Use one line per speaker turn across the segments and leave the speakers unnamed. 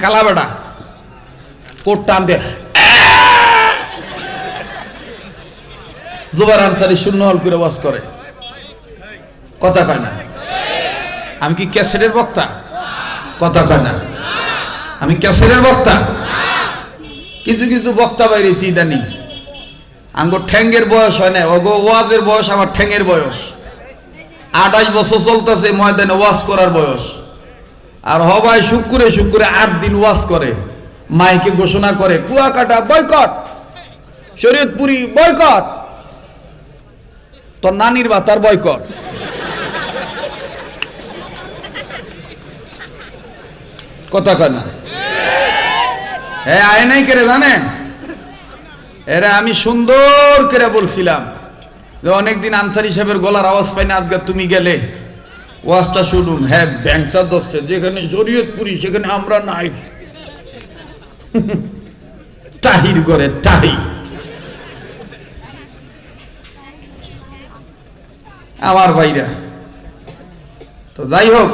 কালা বেটা। কোট টান দে। জুবার আনসারি শূন্য হল করে বাস করে। কথা কয় না। আমি কি ক্যাসেটের বক্তা? কথা কয় না। আমি ক্যাসেটের বক্তা? কিছু কিছু বক্তা বাইরেছি ইদানি। আঙ্গো ঠ্যাঙ্গের বয়স হয় না। ওগো ওয়াজের বয়স, আমার ঠ্যাঙ্গের বয়স। আঠাশ বছর চলতেছে ময়দানে ওয়াজ করার বয়স। আর হবাই শুক্রে শুক্রে আট দিন ওয়াজ করে, মাইকে ঘোষণা করে, কুয়াকাটা বয়কট, শরীয়তপুরি বয়কট। তোর নানির বা, তার বয়কট। কথা কয় না? হ্যাঁ আয় নাই করে, জানেন? এরা, আমি সুন্দর করে বলছিলাম যে, অনেকদিন আনসারি সাহেবের গলার আওয়াজ পাই না, আজকে তুমি গেলে। ওয়াজটা শুনুন হ্যাঁ ব্যাংসা দশছে যেখানে শরীয়তপুরি সেখানে আমরা নাই। টাহির করে টাহি আমার ভাইরা, তো যাই হোক,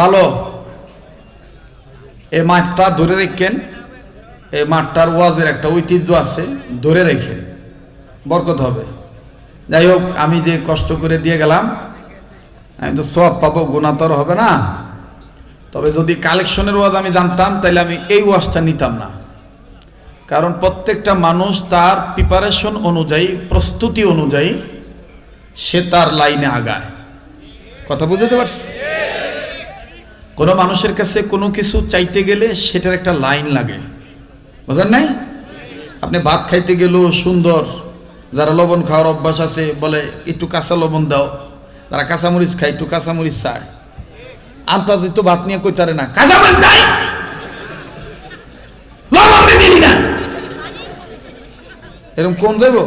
ভালো। এই মাঠটা ধরে রেখেন এই মাঠটার ওয়াজের একটা ঐতিহ্য আছে, ধরে রেখেন। বরকত হবে। যাই হোক, আমি যে কষ্ট করে দিয়ে গেলাম আমি তো সব পাবো গুণাতর হবে না। তবে যদি কালেকশনের ওয়াজ আমি জানতাম তাহলে আমি এই ওয়াজটা নিতাম না। কারণ প্রত্যেকটা মানুষ তার প্রিপারেশন অনুযায়ী, প্রস্তুতি অনুযায়ী সে তার লাইনে আগায়। কথা বুঝতে পারছি? কোনো মানুষের কাছে কোনো কিছু চাইতে গেলে সেটার একটা লাইন লাগে। বুঝলেন নাই? আপনি ভাত খাইতে গেলেও সুন্দর, যারা লবণ খাওয়ার অভ্যাস আছে, বলে, একটু কাঁচা লবণ দাও। যারা কাঁচামরিচ খায়, একটু কাঁচামরিচ চায়। আন্তাজি তো ভাত নিয়ে কইতারে না, কাঁচামরিচ নাই? এরকম কোন যাইব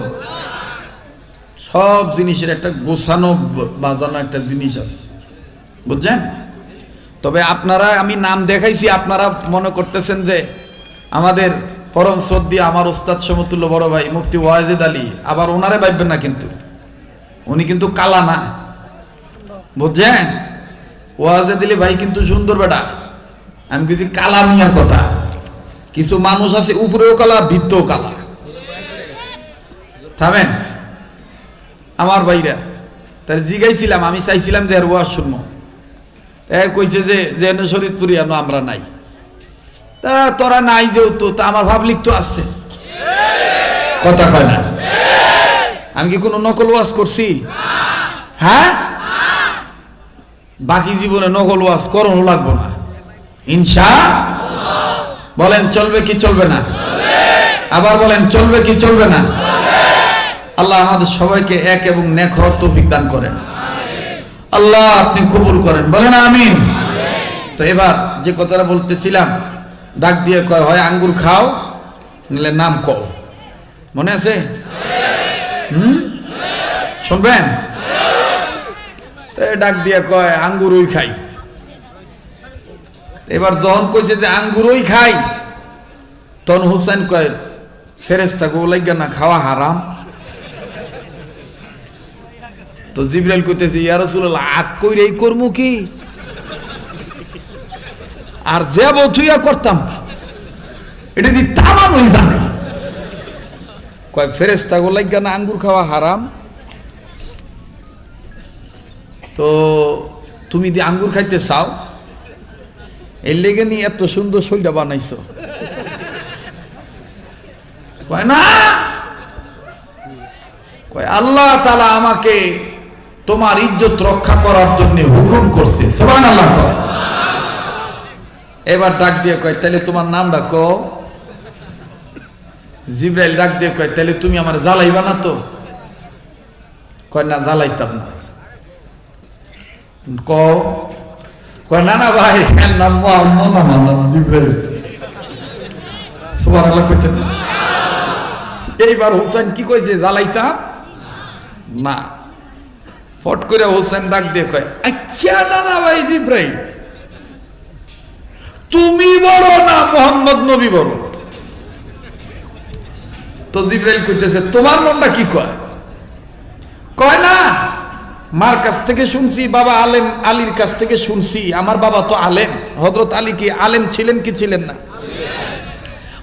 সব জিনিসের একটা গোছানো বাজানো একটা জিনিস আছে। বুঝছেন? তবে আপনারা, আমি নাম দেখাইছি, আপনারা মনে করতেছেন যে আমাদের পরম শ্রদ্ধি আমার ওস্তাদ সমতুল্য বড় ভাই মুফতি ওয়াজেদ আলী, আবার ওনারে ভাববেন না কিন্তু। উনি কিন্তু কালা না। বুঝছেন? ওয়াজে দিলে ভাই কিন্তু সুন্দর বেটা। আমি কিছু কালা মিয়ার কথা। কিছু মানুষ আছে, উপরেও কালা ভিত্তও কালা। থামেন। আমার ভাইরা, তার জিগাইছিলাম, আমি চাইছিলাম যে আর ওয়াজ শুনব। এ কইছে যে যেন শরীরপুরি আনো আমরা নাই। তা তোরা নাই যেহেতু, তা আমার ভাবলিক তো আছে। কথা কয় না? আমি কি কোনো নকল ওয়াজ করছি? হ্যাঁ? বাকি জীবনে নকল ওয়াজ করণও লাগবো না। ইনশা বলেন, চলবে কি চলবে না? আবার বলেন, চলবে কি চলবে না? আল্লাহ আমাদের সবাইকে এক এবং নেক হওয়ার তৌফিক দান করেন। আল্লাহ আপনি কবুল করেন। বলেন, আমিন। তো এবার যে কথাটা বলতেছিলাম, ডাক দিয়ে কয়, হয় আঙ্গুর খাও, নিলে নাম কও। মনে আছে? হুম? শুনবেন? ডাক দিয়ে কয় আঙ্গুর ওই খাই। এবার যখন কইছে যে আঙ্গুর ওই খাই, তখন হুসেন কয় ফেরেস্তা গো লাগিয়া না খাওয়া হারাম। তো জিব্রাইল কইতেছে, ইয়া রাসূলুল্লাহ, আগ কইরে এই করমু কি? আর যে বথুইয়া করতাম এটা দি তামাম হই জানে। কয় ফেরেশতা গো লাগিয়া না আঙ্গুর খাওয়া হারাম? তো তুমি দি আঙ্গুর খাইতে চাও এর লেগে নি এত সুন্দর শৈলটা বানাইছো। কয় না? কয়, আল্লাহ তালা আমাকে তোমার ইজ্জত রক্ষা করার জন্য হুকুম করছে। সুবহান আল্লাহ এবার ডাক দিয়ে কয় তাহলে তোমার নামটা ক জিব্রাইল ডাক দিয়ে কয় তাহলে তুমি আমার জ্বালাইবা না তো? কয়, না, জ্বালাইতাম না। ক কয় না না ভাই এর নাম এইবার হোসেন কি কইছে জ্বালাইতাম না ফট করে হোসেন ডাক দিয়ে কয় আচ্ছা না না ভাই জিব্রাইল তুমি বড় না মোহাম্মদ নবী বড় তো জিব্রাইল কইতেছে তোমার মনটা কি কয় কয় না মার কাছ থেকে শুনছি, বাবা আলেম আলীর কাছ থেকে শুনছি, আমার বাবা তো আলেম। হজরত আলী কি আলেম ছিলেন কি ছিলেন না?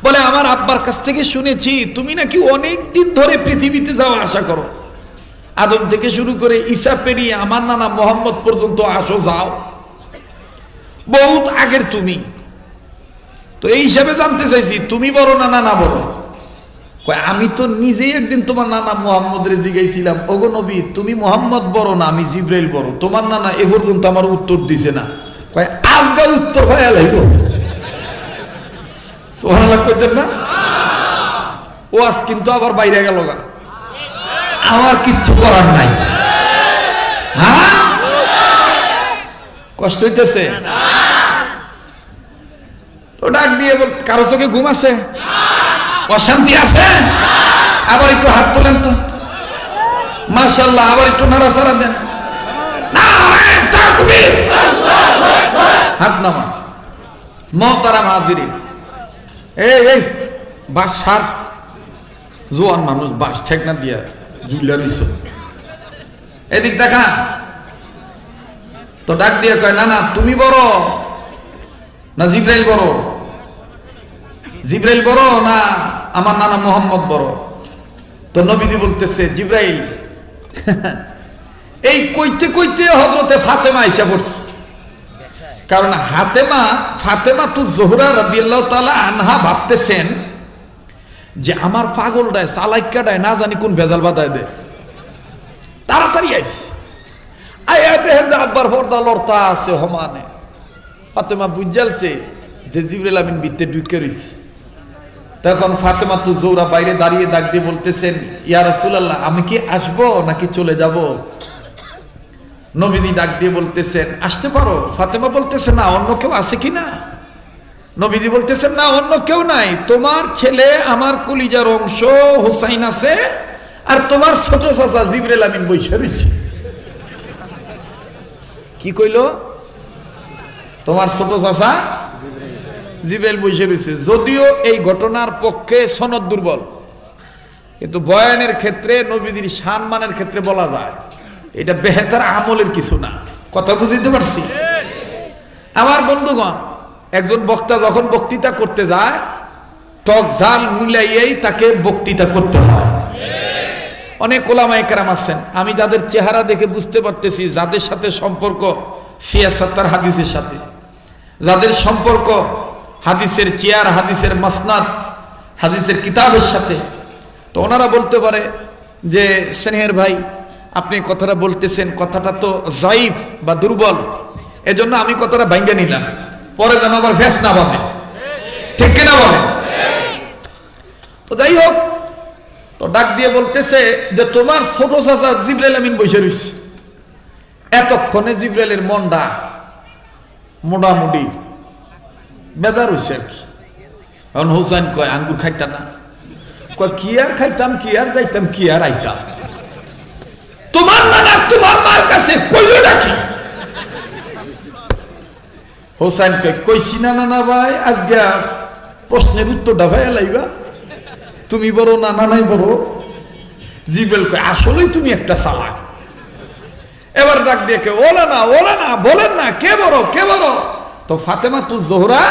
বলে, আমার আব্বার কাছ থেকে শুনেছি, তুমি নাকি অনেক দিন ধরে পৃথিবীতে যাওয়া আশা করো। আদম থেকে শুরু করে ঈসা পেরিয়ে আমার নানা মোহাম্মদ পর্যন্ত আসো, যাও। বহুত আগের তুমি। তো এই হিসাবে জানতে চাইছি, তুমি বড় না না বড়? কয়, আমি তো নিজেই একদিন তোমার নানা মোহাম্মদ রে জিগাইছিলাম। ওগো নবী, তুমি মোহাম্মদ বড় না, আমি জিব্রাইল বড়। তোমার নানা এ পর্যন্ত আমার উত্তর দিছে না। কয়, আজগা উত্তর হয়ে লাইব সোহানাল্লাহ কইতেন না? ও আজ কিন্তু আবার বাইরে গেল গা। আমার কিচ্ছু করার নাই। হ্যাঁ? কষ্ট হইতেছে? তো ডাক দিয়ে বল, কারও চোখে ঘুম আছে? অশান্তি আছে? আবার একটু হাত তোলেন তো। মাশাল্লাহ আবার একটু নাড়াচাড়া দেন। হাত নামা মহতারাম হাজিরিন। এই এই, বাস সার। জোয়ান মানুষ বাস ঠেক না দিয়া জুইলা রইছ। এদিক দেখা। তো ডাক দিয়ে কয় না না তুমি বড় না জিব্রাইল বড়? জিব্রাইল বড় না আমার নানা মোহাম্মদ বড়। তো নবীজি বলতেছে, জিব্রাইল, এই কইতে কইতে হজরতে ফাতেমা আইসা পড়ছে। কারণ হাতেমা, ফাতেমা তো জোহরা রাদিয়াল্লাহু তালা আনহা ভাবতেছেন যে আমার পাগলটায়, চালাইকাটায় না জানি কোন ভেজাল বাদায় দে তাড়াতাড়ি আইছে। আয়া দেহে যে আব্বার ফর্দা লড়তা আছে হমানে। ফাতেমা বুঝালছে যে জিবরেল আমিন বিত্তে ঢুকে রইছে। তখন ফাতেমা তো জৌরা বাইরে দাঁড়িয়ে ডাক দিয়ে বলতেছেন, ইয়া আমি কি আসব নাকি চলে যাব? নবীদি ডাক দিয়ে বলতেছেন, আসতে পারো। ফাতেমা বলতেছে, না, অন্য কেউ আছে কি না? নবীদি বলতেছেন, না, অন্য কেউ নাই। তোমার ছেলে আমার কলিজার অংশ হুসাইন আছে আর তোমার ছোট চাচা জিবরেল আমিন বৈশা রয়েছে। কি কইল? তোমার ছোট চাচা জিবরেল বৈশা রয়েছে যদিও এই ঘটনার পক্ষে সনদ দুর্বল, কিন্তু বয়ানের ক্ষেত্রে নবীদের সম্মানের ক্ষেত্রে বলা যায়, এটা বেহেতার আমলের কিছু না। কথা বুঝতে পারছি? আমার বন্ধুগণ, একজন বক্তা যখন বক্তৃতা করতে যায়, টক ঝাল মিলাইয়াই তাকে বক্তৃতা করতে হয়। অনেক ওলামাই কেরাম আছেন, আমি যাদের চেহারা দেখে বুঝতে পারতেছি, যাদের সাথে সম্পর্ক সিয়াসাত্তার হাদিসের সাথে, যাদের সম্পর্ক হাদিসের চেয়ার, হাদিসের মাসনাদ, হাদিসের কিতাবের সাথে। তো ওনারা বলতে পারে যে, স্নেহের ভাই, আপনি কথাটা বলতেছেন, কথাটা তো জাইফ বা দুর্বল। এজন্য আমি কথাটা ভাঙ্গে নিলাম। পরে যেন আবার ভেস না বাঁধে। ঠিক কিনা বলে তো যাই হোক, তো ডাক দিয়ে বলতেছে যে, তোমার ছোট চাচা জিব্রাইল আমিন বসে রয়েছে এতক্ষণে জিব্রাইলের মনটা মোটামুটি বেজার হয়েছে আর কি। এখন হোসেন কয়, আঙ্গুর খাইতাম না। কয়, কি আর খাইতাম, কি আর যাইতাম, কি আর আইতাম? তোমার নানা, তোমার মার কাছে কইলো নাকি হোসেন কয়, কইছি না, নানা ভাই, আজকে প্রশ্নের উত্তরটা ভাই লাইবা। তুমি বড় না নানাই বড়। জিবেল কয়, আসলেই তুমি একটা চালাক এবার ডাক দিয়ে কে ওলা না ওলা না, বলেন না, কে বড় কে বড়? তো ফাতেমা তু জোহরা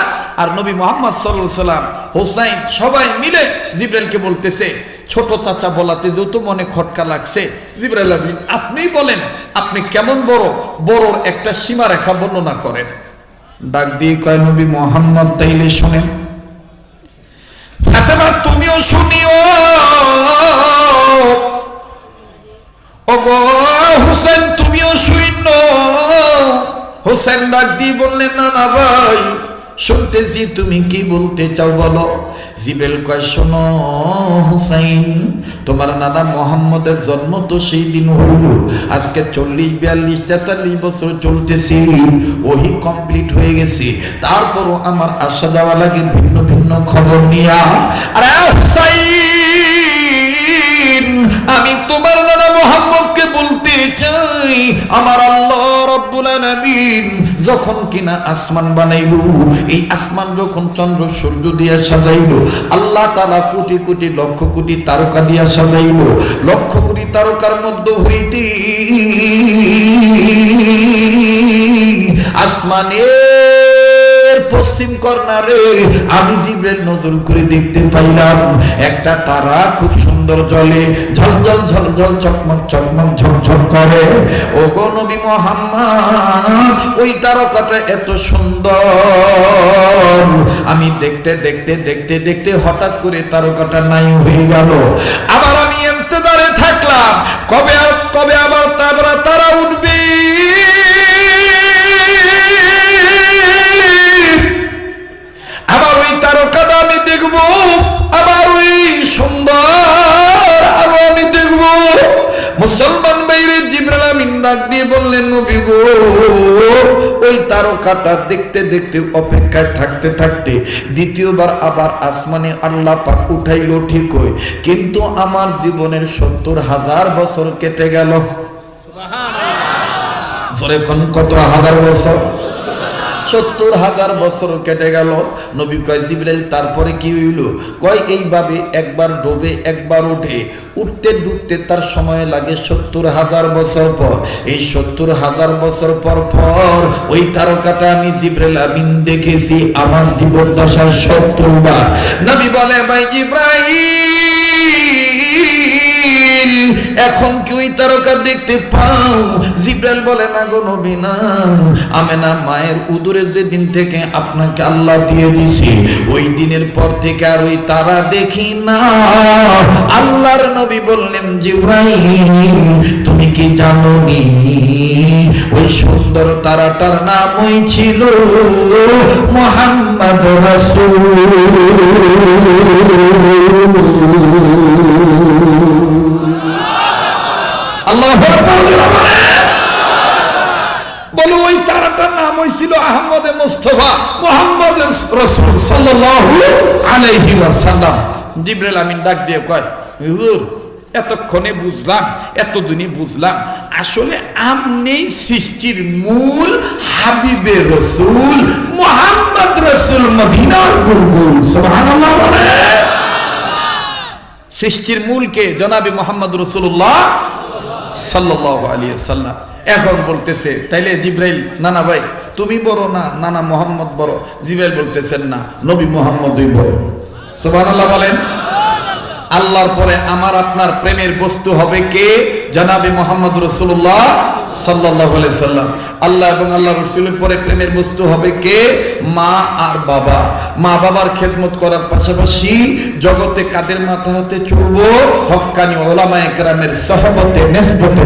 আর নবী মোহাম্মদ সাল্লাহ সাল্লাম, হোসাইন সবাই মিলে জিব্রাইলকে বলতেছে, ছোট চাচা বলাতে যেহেতু মনে খটকা লাগছে, জিব্রাইল আমিন, আপনিই বলেন, আপনি কেমন বড়? বড়র একটা সীমা রেখা বর্ণনা করেন। ডাক দিয়ে কয়, নবী মোহাম্মদ, তাইলে শোনেন। ফাতেমা, তুমিও শুনিও। ওগো হুসেন হুসেন ডাক দিয়ে বললেন, না না ভাই, শুনতেছি তুমি কি বলতে চাও বলো? জিবেল কয়, শোনো হুসাইন, তোমার নানা মোহাম্মদের জন্ম তো সেই দিন হইল আজকে চল্লিশ, বিয়াল্লিশ, তেতাল্লিশ বছর চলতেছি, ওহি কমপ্লিট হয়ে গেছে। তারপরও আমার আসা যাওয়া লাগে ভিন্ন ভিন্ন খবর নিয়া। আরে হুসাইন, আমি তোমার চাই। আমার আল্লাহ রব্বুল আলামিন যখন কিনা আসমান বানাইল এই আসমান যখন চন্দ্র সূর্য দিয়া সাজাইল আল্লাহ তাআলা কোটি কোটি লক্ষ কোটি তারকা দিয়া সাজাইল লক্ষ কোটি তারকার মধ্যে হইতে আসমানের পশ্চিম কর্নারে আমি জিব্রেল নজর করে দেখতে পাইলাম, একটা তারা খুব সুন্দর জলে ঝলঝল ঝলঝল চকমক চকমক ঝকঝক করে। ও গো নবী মোহাম্মদ, ওই তারকাটা এত সুন্দর। আমি দেখতে দেখতে দেখতে দেখতে হঠাৎ করে তারকাটা নাই হয়ে গেল। আবার আমি ইন্তেদারে থাকলাম। কবে আর- ওই দেখতে দেখতে অপেক্ষায় থাকতে থাকতে দ্বিতীয়বার আবার আসমানে আল্লাহ পাক উঠাইলো ঠিক হয় কিন্তু আমার জীবনের সত্তর হাজার বছর কেটে গেল। জোরে কত হাজার বছর? সত্তর হাজার বছর কেটে গেল। নবী কয়, জিবরাইল, তারপরে কি হইল? কয়, এইভাবে একবার ডোবে, একবার উঠে উঠতে ডুবতে তার সময় লাগে সত্তর হাজার বছর পর। এই সত্তর হাজার বছর পর পর ওই তারকাটা আমি জিব্রাইল আমিন দেখেছি। আমার জীবন দশার সত্তর বার নবী বলে, ভাই জিব্রাইল এখন কি ওই তারকা দেখতে পাও। জিব্রাইল বলে, না গো নবী, না। আমেনা মায়ের উদরে যেদিন থেকে আপনাকে আল্লাহ দিয়ে দিছি, ওই দিনের পর থেকে আর ওই তারা দেখি না। আল্লাহর নবী বললেন, জিব্রাইল, তুমি কি জানো নি ওই সুন্দর তারাটার নামই ছিল মোহাম্মদ রাসূল। বলো ওই তারাটার নাম হয়েছিল আহমদে মোহাম্মদ আমিন ডাক দিয়ে কয় এতক্ষণে বুঝলাম, এতদিনই বুঝলাম, আসলে আমনেই সৃষ্টির মূল হাবিবে রসুল মোহাম্মদ রসুল সৃষ্টির মূলকে জনাবি মোহাম্মদ রসুল্লাহ সাল্লাহ আলী সাল্লাম এখন বলতেছে, তাইলে জিব্রাইল, নানা ভাই, তুমি বড় না? নানা মোহাম্মদ বড়? জিব্রাইল বলতেছেন, না, নবী মোহাম্মদই বড়। সুবহান আল্লাহ বলেন। আল্লাহর পরে আমার আপনার প্রেমের বস্তু হবে কে? জানাবি মোহাম্মদ রসুল্লাহ সাল্লাহ সাল্লাম। আল্লাহ এবং আল্লাহ রসুলের পরে প্রেমের বস্তু হবে কে? মা আর বাবা। মা বাবার খেদমত করার পাশাপাশি জগতে কাদের মাথা ওলামা একরামের নেসবতে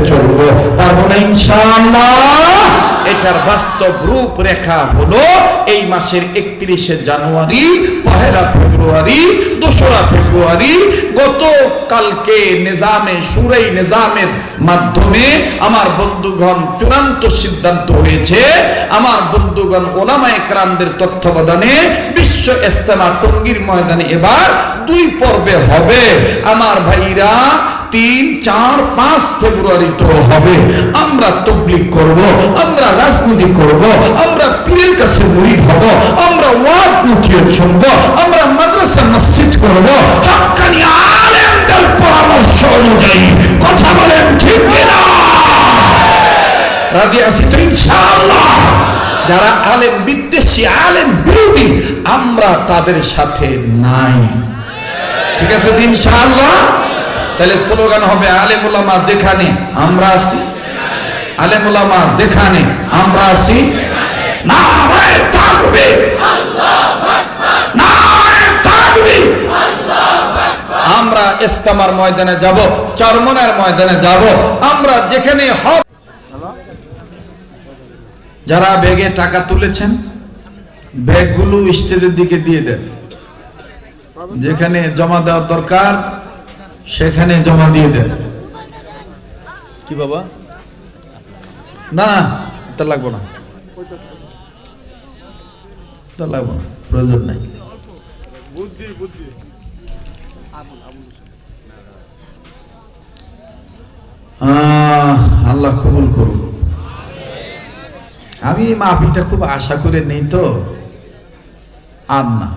পারব না ইনশাআল্লাহ এটার বাস্তব রূপরেখা হলো এই মাসের একত্রিশে জানুয়ারি, পহেলা ফেব্রুয়ারি দোসরা ফেব্রুয়ারি গত কালকে নিজামে, সুরাই নিজামের মাধ্যমে আমার বন্ধুগণ চূড়ান্ত সিদ্ধান্ত হয়েছে। আমার বন্ধুগণ ওলামা একরামদের তত্ত্বাবধানে বিশ্ব ইস্তেমা ময়দানে এবার দুই পর্বে হবে। আমার ভাইরা, তিন, চার, পাঁচ ফেব্রুয়ারি তো হবে। আমরা তবলিক করব, আমরা রাজনীতি করব, আমরা পীরের কাছে হব আমরা ওয়াজ মুখিয়ে আমরা মাদ্রাসা মসজিদ করব। হাক্কানি আলেমদের পরামর্শ অনুযায়ী কথা বলেন ঠিক কিনা? রাজি আছি তো ইনশাআল্লাহ। যারা আলেম, বিদ্বেষী, আলেম বিরোধী, আমরা তাদের সাথে নাই। ঠিক আছে তো ইনশাআল্লাহ? তাহলে স্লোগান হবে আলেম ওলামা যেখানে আমরা আছি। আলেম ওলামা যেখানে আমরা আছি। নারায়ে তাকবীর। নারায়ে তাকবীর আমরা ইস্তেমার ময়দানে যাব চরমনার ময়দানে যাব। আমরা যেখানে হক যারা ব্যাগে টাকা তুলেছেন ব্যাগগুলো স্টেজের দিকে দিয়ে দেন। যেখানে জমা দেওয়ার দরকার সেখানে জমা দিয়ে দেন।
কি বাবা?
না না তা লাগবো না। তা লাগবো না প্রয়োজন নাই। আহ, আহ, আল্লাহ কবুল করুন আমি এই মাহফিলটা খুব আশা করে নেই তো। আর না।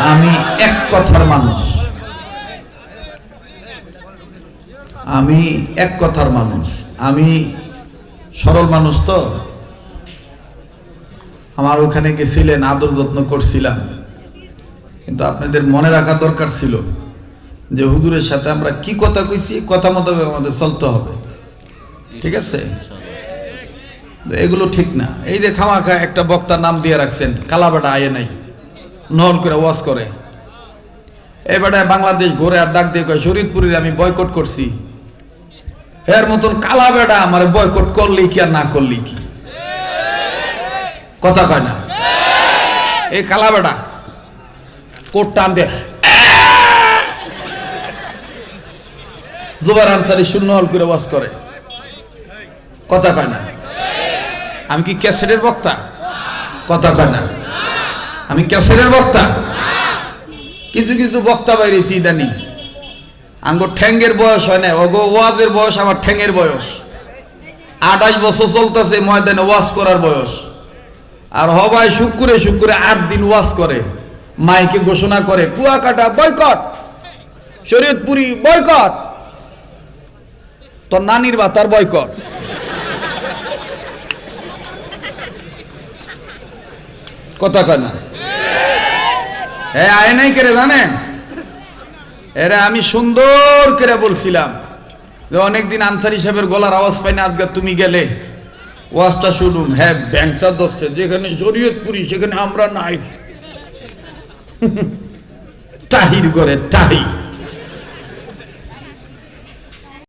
আমি এক কথার মানুষ। আমি এক কথার মানুষ। আমি সরল মানুষ তো। আমার ওখানে গেছিলেন, আদর যত্ন করছিলাম। কিন্তু আপনাদের মনে রাখা দরকার ছিল যে, হুজুরের সাথে আমরা কি কথা কইছি, কথা মতো আমাদের চলতে হবে। ঠিক আছে? এগুলো ঠিক না। এই যে খামাখা একটা বক্তার নাম দিয়ে রাখছেন, কালাবাটা আয়ে নাই, নহল করে ওয়াজ করে। এবারে বাংলাদেশ ঘুরে আর ডাক দিয়ে কয় শরীরপুরের আমি বয়কট করছি। এর মতন কালা বেটা আমার বয়কট করলি কি আর না করলি কি? কথা কয় না? এই কালা বেটা কোট টান দিয়ে জুবার আনসারি শূন্য হল করে ওয়াজ করে। কথা কয় না? আমি কি ক্যাসেটের বক্তা? কথা কয় না? আমি ক্যাসেটের বক্তা? কিছু কিছু বক্তা বাইরেছি ইদানি। আঙ্গো ঠ্যাঙ্গের বয়স হয় না ওগো ওয়াজের বয়স আমার ঠ্যাঙ্গের বয়স। আঠাশ বছর চলতেছে ময়দানে ওয়াজ করার বয়স। আর হবাই শুক্রে শুক্রে আট দিন ওয়াজ করে, মাইকে ঘোষণা করে, কুয়াকাটা বয়কট, শরীয়তপুরি বয়কট, তোর নানির বাতার বয়কট। কথা কয় না? হ্যাঁ আয় নাই করে জানেন? এরা আমি সুন্দর করে বলছিলাম যে অনেকদিন আনসারি সাহেবের গলার আওয়াজ পাই না, আজকে তুমি গেলে। ওয়াজটা শুনুন হ্যাঁ ব্যাংসা দশছে যেখানে শরীয়তপুরি সেখানে আমরা নাই। তাহির করে তাহি